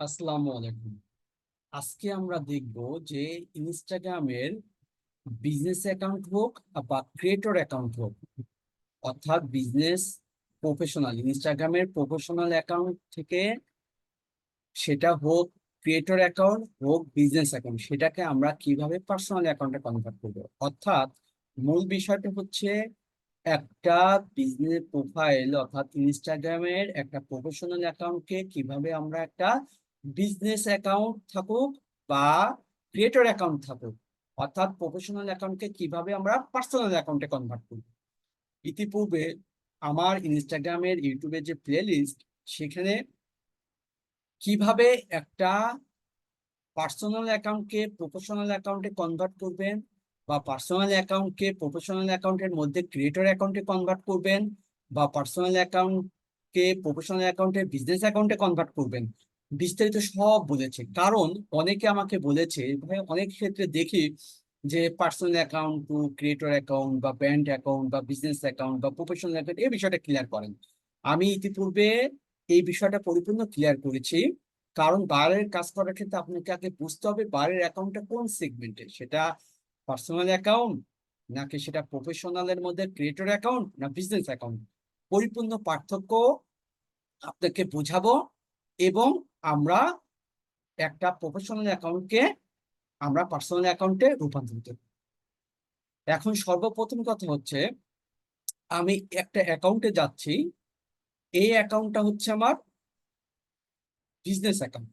আসসালামু আলাইকুম। আজকে আমরা দেখব যে ইনস্টাগ্রামের বিজনেস অ্যাকাউন্ট হোক বা ক্রিয়েটর অ্যাকাউন্ট হোক, অর্থাৎ বিজনেস প্রফেশনাল, ইনস্টাগ্রামের প্রফেশনাল অ্যাকাউন্ট থেকে সেটা হোক ক্রিয়েটর অ্যাকাউন্ট হোক বিজনেস অ্যাকাউন্ট, সেটাকে আমরা কীভাবে পার্সোনাল অ্যাকাউন্টে কনভার্ট করব? অর্থাৎ মূল বিষয়টা হচ্ছে একটা বিজনেস প্রোফাইল, অর্থাৎ ইনস্টাগ্রামের একটা প্রফেশনাল অ্যাকাউন্টকে কীভাবে আমরা একটা বিজনেস অ্যাকাউন্ট থাকুক বা ক্রিয়েটর অ্যাকাউন্ট থাকুক, অর্থাৎ প্রফেশনাল অ্যাকাউন্টকে কীভাবে আমরা পার্সোনাল অ্যাকাউন্টে কনভার্ট করব? ইতিপূর্বে আমার ইনস্টাগ্রামের ইউটিউবের যে প্লেলিস্ট সেখানে কীভাবে একটা পার্সোনাল অ্যাকাউন্টকে প্রফেশনাল অ্যাকাউন্টে কনভার্ট করবেন বা পার্সোনাল অ্যাকাউন্টকে প্রফেশনাল অ্যাকাউন্টের মধ্যে ক্রিয়েটর অ্যাকাউন্টে কনভার্ট করবেন বা পার্সোনাল অ্যাকাউন্টকে প্রফেশনাল অ্যাকাউন্টে বিজনেস অ্যাকাউন্টে কনভার্ট করবেন? বিস্তারিত সব বলেছে। কারণ অনেকে আমাকে বলেছে, ভাই, অনেক ক্ষেত্রে দেখি যে personal account to creator account বা ব্র্যান্ড অ্যাকাউন্ট বা বিজনেস অ্যাকাউন্ট বা প্রফেশনাল অ্যাকাউন্ট এই বিষয়টা ক্লিয়ার করেন। আমি ইতিপূর্বে এই বিষয়টা পরিপূর্ণ ক্লিয়ার করেছি। কারণ বাইরের কাজ করার ক্ষেত্রে আপনাকে আগে বুঝতে হবে বাইরের অ্যাকাউন্টটা কোন সেগমেন্টে সেটা পার্সোনাল অ্যাকাউন্ট নাকি সেটা প্রফেশনালের মধ্যে ক্রিয়েটর অ্যাকাউন্ট না বিজনেস অ্যাকাউন্ট পরিপূর্ণ পার্থক্য আপনাকে বোঝাবো এবং আমরা একটা প্রফেশনাল অ্যাকাউন্টকে আমরা পার্সোনাল অ্যাকাউন্টে রূপান্তরিত। এখন সর্বপ্রথম কথা হচ্ছে, আমি একটা অ্যাকাউন্টে যাচ্ছি, এই অ্যাকাউন্টটা হচ্ছে আমার বিজনেস অ্যাকাউন্ট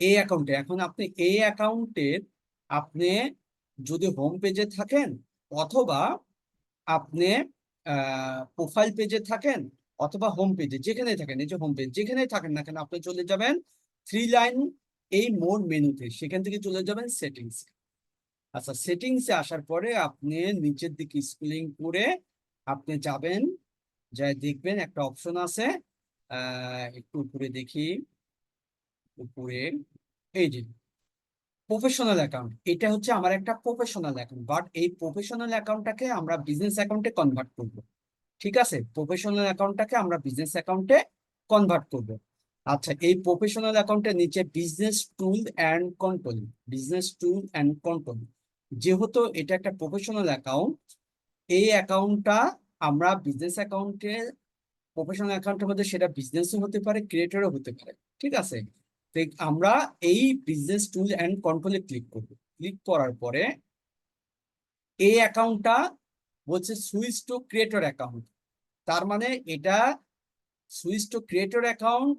এই অ্যাকাউন্টে এখন আপনি এই অ্যাকাউন্টের আপনি যদি হোম পেজে থাকেন, অথবা আপনি প্রোফাইল পেজে থাকেন অথবা হোম পেজে যেখানেই থাকেন, এই যে হোম পেজ যেখানেই থাকেন না কেন, আপনি চলে যাবেন থ্রি লাইন এই মোর মেনুতে, সেখান থেকে চলে যাবেন সেটিংস আচ্ছা সেটিংসে আসার পরে আপনি নিচের দিকে স্ক্রলিং করে আপনি যাবেন, যাই দেখবেন একটা অপশন আছে একটু উপরে দেখি, উপরে, এই যে প্রফেশনাল অ্যাকাউন্ট এটা হচ্ছে আমার একটা প্রফেশনাল অ্যাকাউন্ট বাট এই প্রফেশনাল অ্যাকাউন্টটাকে আমরা বিজনেস অ্যাকাউন্টে কনভার্ট করব। ঠিক আছে? প্রফেশনাল অ্যাকাউন্টটাকে আমরা বিজনেস অ্যাকাউন্টে কনভার্ট করব। আচ্ছা এই প্রফেশনাল অ্যাকাউন্টের নিচে business tool and control business tool and control যেহেতু এটা একটা প্রফেশনাল অ্যাকাউন্ট এই অ্যাকাউন্টটা আমরা বিজনেস অ্যাকাউন্টে প্রফেশনাল অ্যাকাউন্টের মধ্যে সেটা বিজনেসও হতে পারে ক্রিয়েটরও হতে পারে, ঠিক আছে? আমরা এই বিজনেস টুল অ্যান্ড কন্ট্রোলে ক্লিক করব। ক্লিক করার পরে এই অ্যাকাউন্টটা বলছে সুইচ টু ক্রিয়েটর অ্যাকাউন্ট। তার মানে এটা সুইচ টু ক্রিয়েটর অ্যাকাউন্ট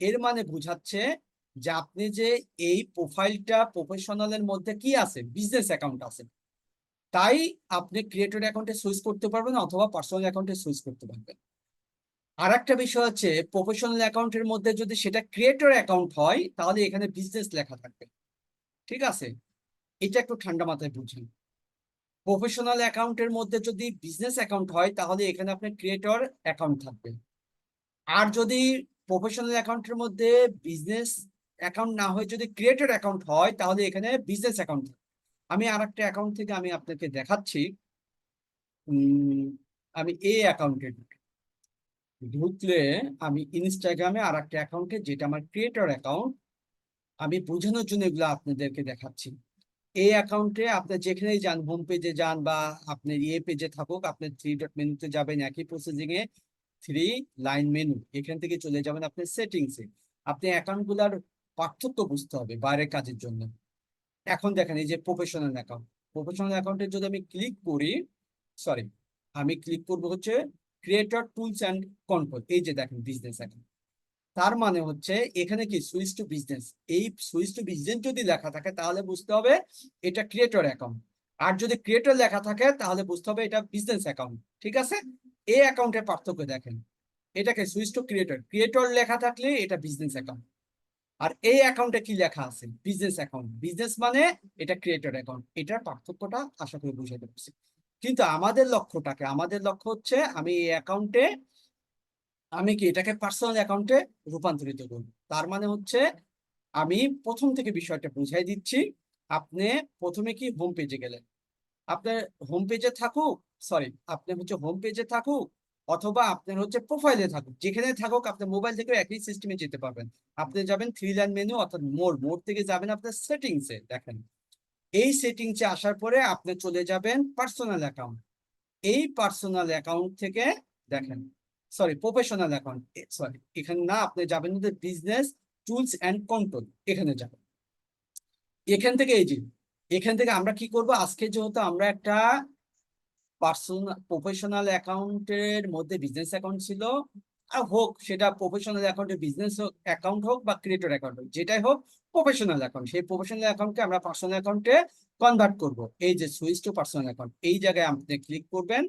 এর মানে বোঝাচ্ছে যে আপনি যে এই প্রোফাইলটা প্রফেশনালের মধ্যে কি আছে? বিজনেস অ্যাকাউন্ট আছে। তাই আপনি ক্রিয়েটর অ্যাকাউন্টে সুইচ করতে পারবেন অথবা পার্সোনাল অ্যাকাউন্টে সুইচ করতে পারবেন। আর একটা বিষয় হচ্ছে প্রফেশনাল অ্যাকাউন্টের মধ্যে যদি সেটা ক্রিয়েটর অ্যাকাউন্ট হয় তাহলে এখানে বিজনেস লেখা থাকবে। ঠিক আছে? এটা একটু ঠান্ডা মাথায় বুঝেন। প্রফেশনাল অ্যাকাউন্টের মধ্যে যদি বিজনেস অ্যাকাউন্ট হয়, তাহলে এখানে আপনার ক্রিয়েটর অ্যাকাউন্ট থাকবে। আর যদি প্রফেশনাল অ্যাকাউন্টের মধ্যে বিজনেস অ্যাকাউন্ট না হয়ে যদি ক্রিয়েটর অ্যাকাউন্ট হয়, তাহলে এখানে বিজনেস অ্যাকাউন্ট আমি আর একটা অ্যাকাউন্ট থেকে আমি আপনাকে দেখাচ্ছি। আমি এ অ্যাকাউন্টে ঢুকলে আমি ইনস্টাগ্রামে আর একটা অ্যাকাউন্টে যেটা আমার ক্রিয়েটর অ্যাকাউন্ট আমি বোঝানোর জন্য এগুলো আপনাদেরকে দেখাচ্ছি। এই অ্যাকাউন্টে আপনি যেখানেই যান হোম পেজে যান বা আপনার ইয়ে পেজে থাকুক, আপনি থ্রি ডট মেনুতে যাবেন, একই প্রসেসিং এ থ্রি লাইন মেনু এখান থেকে চলে যাবেন আপনি সেটিংসে আপনি অ্যাকাউন্টগুলোর পার্থক্য বুঝতে হবে বাইরের কাজের জন্য। এখন দেখেন এই যে প্রফেশনাল অ্যাকাউন্ট প্রফেশনাল অ্যাকাউন্টে যদি আমি ক্লিক করি সরি আমি ক্লিক করব হচ্ছে ক্রিয়েটর টুলস অ্যান্ড কন্ট্রোল এই যে দেখেন বিজনেস অ্যাকাউন্ট তার মানে হচ্ছে এখানে কি সুইচ টু বিজনেস? এই সুইচ টু বিজনেস যদি লেখা থাকে তাহলে বুঝতে হবে এটা ক্রিয়েটর অ্যাকাউন্ট। আর যদি ক্রিয়েটর লেখা থাকে তাহলে বুঝতে হবে এটা বিজনেস অ্যাকাউন্ট, ঠিক আছে? এই অ্যাকাউন্টের পার্থক্য দেখেন। এটাকে সুইচ টু ক্রিয়েটর ক্রিয়েটর লেখা থাকলে এটা বিজনেস অ্যাকাউন্ট। আর এই অ্যাকাউন্টে কি লেখা আছে? Business account. বিজনেস মানে এটা ক্রিয়েটর অ্যাকাউন্ট, এটার পার্থক্যটা আশা করি বুঝাতে পারছি। কিন্তু আমাদের লক্ষ্যটাকে, আমাদের লক্ষ্য হচ্ছে আমি এই অ্যাকাউন্টে আমি কি এটাকে পার্সোনাল অ্যাকাউন্টে রূপান্তরিত করব? তার মানে হচ্ছে আমি প্রথম থেকে বিষয়টা বুঝাই দিচ্ছি। আপনি প্রথমে কি হোম পেজে গেলেন? আপনার হোম পেজে থাকুক সরি আপনি হচ্ছে হোম পেজে থাকুক অথবা আপনার হচ্ছে প্রোফাইলে থাকুক। যেখানে থাকুক আপনার মোবাইল থেকে একই সিস্টেমে যেতে পারবেন। আপনি যাবেন থ্রি লাইন মেনু অর্থাৎ মোর মোর থেকে যাবেন আপনার সেটিংসে দেখেন। এই সেটিংসে আসার পরে আপনি চলে যাবেন পার্সোনাল অ্যাকাউন্ট এই পার্সোনাল অ্যাকাউন্ট থেকে, দেখেন সরি প্রফেশনাল অ্যাকাউন্ট সরি এখানে না, আপনি যাবেন বিজনেস টুলস অ্যান্ড কন্ট্রোল এখানে যাবেন। এখান থেকে এই যে, এখান থেকে আমরা কি করব? আজকে যেহেতু আমরা একটা পার্সোনাল প্রফেশনাল অ্যাকাউন্টের মধ্যে বিজনেস অ্যাকাউন্ট ছিল আর হোক, সেটা প্রফেশনাল অ্যাকাউন্টে বিজনেস হোক অ্যাকাউন্ট হোক বা ক্রিয়েটর অ্যাকাউন্ট হোক, যেটাই হোক প্রফেশনাল অ্যাকাউন্ট সেই প্রফেশনাল অ্যাকাউন্টকে আমরা পার্সোনাল অ্যাকাউন্টে কনভার্ট করব। এই যে সুইচ টু পার্সোনাল অ্যাকাউন্ট এই জায়গায় আপনি ক্লিক করবেন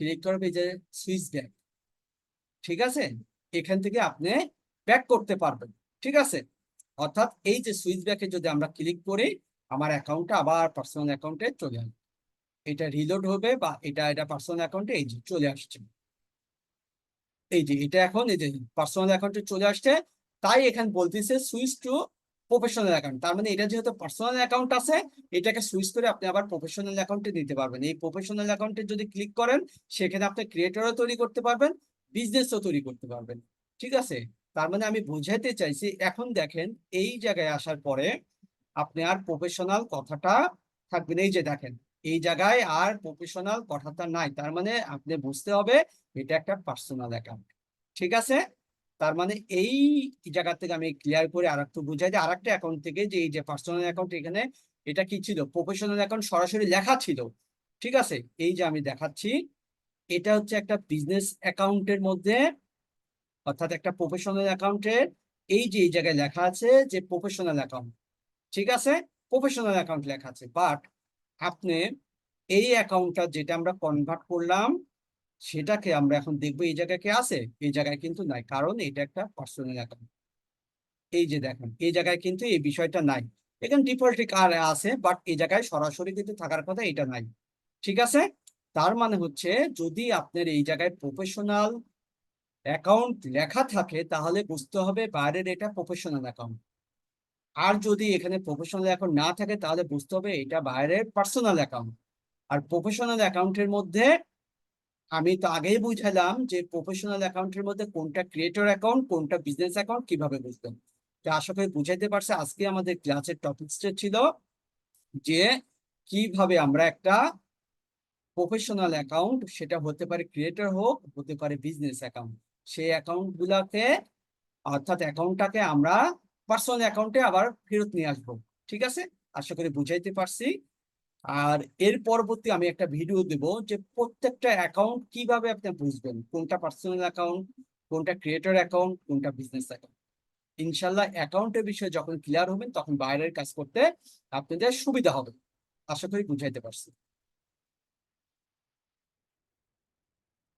ক্লিক করবে এই যে সুইচ ব্যাক ঠিক আছে? এখান থেকে আপনি ব্যাক করতে পারবেন, ঠিক আছে? অর্থাৎ এই যে সুইচ ব্যাকে যদি আমরা ক্লিক করি, আমার অ্যাকাউন্টটা আবার পার্সোনাল অ্যাকাউন্টে চলে আসবে। এটা রিলোড হবে বা এটা এটা পার্সোনাল অ্যাকাউন্টে এই যে চলে আসছে। এই যে এটা এখন, এই যে পার্সোনাল অ্যাকাউন্টে চলে আসছে, তাই এখানে বলতেছে সুইচ টু প্রফেশনাল অ্যাকাউন্ট তার মানে এটা যেহেতু পার্সোনাল অ্যাকাউন্ট আছে, এটাকে সুইচ করে আপনি আবার প্রফেশনাল অ্যাকাউন্টে নিতে পারবেন। এই প্রফেশনাল অ্যাকাউন্টে যদি ক্লিক করেন, সেখানে আপনি ক্রিয়েটরও তৈরি করতে পারবেন। বিজনেসও তৈরি করতে পারবেন। ঠিক আছে? তার মানে আমি বুঝাইতে চাইছি, এখন দেখেন, এই জায়গায় আসার পরে আপনি আর প্রফেশনাল কথাটা থাকবেন এই যে দেখেন, এই জায়গায় আর প্রফেশনাল কথাটা নাই। তার মানে আপনি বুঝতে হবে, এটা একটা পার্সোনাল অ্যাকাউন্ট ঠিক আছে? তার মানে এই জায়গা থেকে আমি ক্লিয়ার করে আর একটু বুঝাই যে আর একটা অ্যাকাউন্ট থেকে যে এই যে পার্সোনাল অ্যাকাউন্ট এখানে, এটা কি ছিল? প্রফেশনাল অ্যাকাউন্ট সরাসরি লেখা ছিল। ঠিক আছে? এই যে আমি দেখাচ্ছি এটা হচ্ছে একটা বিজনেস অ্যাকাউন্টের মধ্যে, অর্থাৎ একটা প্রফেশনাল অ্যাকাউন্টের এই যে এই জায়গায় লেখা আছে যে প্রফেশনাল অ্যাকাউন্ট ঠিক আছে? প্রফেশনাল অ্যাকাউন্ট লেখা আছে বাট আপনি এই অ্যাকাউন্টটা যেটা আমরা কনভার্ট করলাম, সেটাকে আমরা এখন দেখব এই জায়গায় কি আছে? এই জায়গায় কিন্তু নাই, কারণ এটা একটা পার্সোনাল অ্যাকাউন্ট এই যে দেখেন, এই জায়গায় কিন্তু এই বিষয়টা নাই। এখানে ডিফল্ট কার আছে বাট এই জায়গায় সরাসরি কিন্তু থাকার কথা এটা নাই, ঠিক আছে? তার মানে হচ্ছে যদি আপনার এই জায়গায় প্রফেশনাল অ্যাকাউন্ট লেখা থাকে, তাহলে বুঝতে হবে বাইরের এটা প্রফেশনাল অ্যাকাউন্ট আর যদি এখানে প্রফেশনাল অ্যাকাউন্ট না থাকে, তাহলে বুঝতে হবে এটা বাইরের পার্সোনাল অ্যাকাউন্ট আর প্রফেশনাল অ্যাকাউন্টের মধ্যে আমি তো আগেই বুঝালাম যে প্রফেশনাল অ্যাকাউন্টের মধ্যে কোনটা ক্রিয়েটর অ্যাকাউন্ট কোনটা বিজনেস অ্যাকাউন্ট কীভাবে বুঝবেন। তো আশা করি বুঝাইতে পারছে। আজকে আমাদের ক্লাসের টপিকসটা ছিল যে কীভাবে আমরা একটা প্রফেশনাল অ্যাকাউন্ট সেটা হতে পারে ক্রিয়েটার হোক, হতে পারে বিজনেস অ্যাকাউন্ট সেই অ্যাকাউন্ট গুলাকে, অর্থাৎ অ্যাকাউন্টটাকে আমরা পার্সোনাল অ্যাকাউন্টে আবার ফেরত নিয়ে আসব। ঠিক আছে? আশা করি বুঝাইতে পারছি। আর এর পরবর্তী আমি একটা ভিডিও দেব যে প্রত্যেকটা অ্যাকাউন্ট কীভাবে আপনি বুঝবেন? কোনটা পার্সোনাল অ্যাকাউন্ট কোনটা ক্রিয়েটর অ্যাকাউন্ট কোনটা বিজনেস অ্যাকাউন্ট ইনশাল্লাহ অ্যাকাউন্টের বিষয়ে যখন ক্লিয়ার হবেন, তখন বাইরের কাজ করতে আপনাদের সুবিধা হবে। আশা করি বুঝাইতে পারছি।